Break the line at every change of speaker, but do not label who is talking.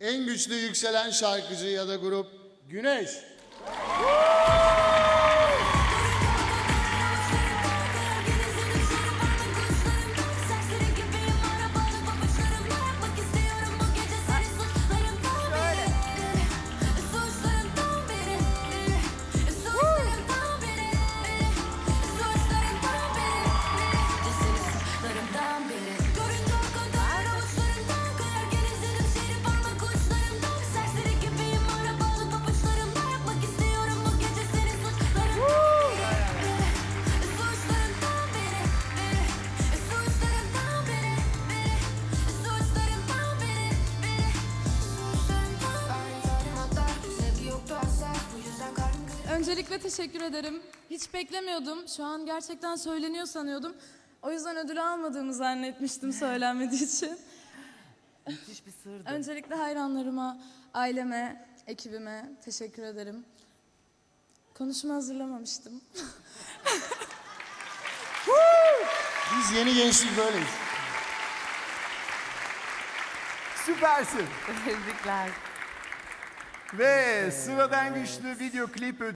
En güçlü yükselen şarkıcı ya da grup Güneş.
Öncelikle teşekkür ederim. Hiç beklemiyordum. Şu an gerçekten söyleniyor sanıyordum. O yüzden ödül almadığımı zannetmiştim söylenmediği için.
Müthiş bir sırdı.
Öncelikle hayranlarıma, aileme, ekibime teşekkür ederim. Konuşma hazırlamamıştım.
Biz yeni gençlik böyleyiz.
Süpersin.
Tebrikler.
Ve sıradan güçlü video klip ödülü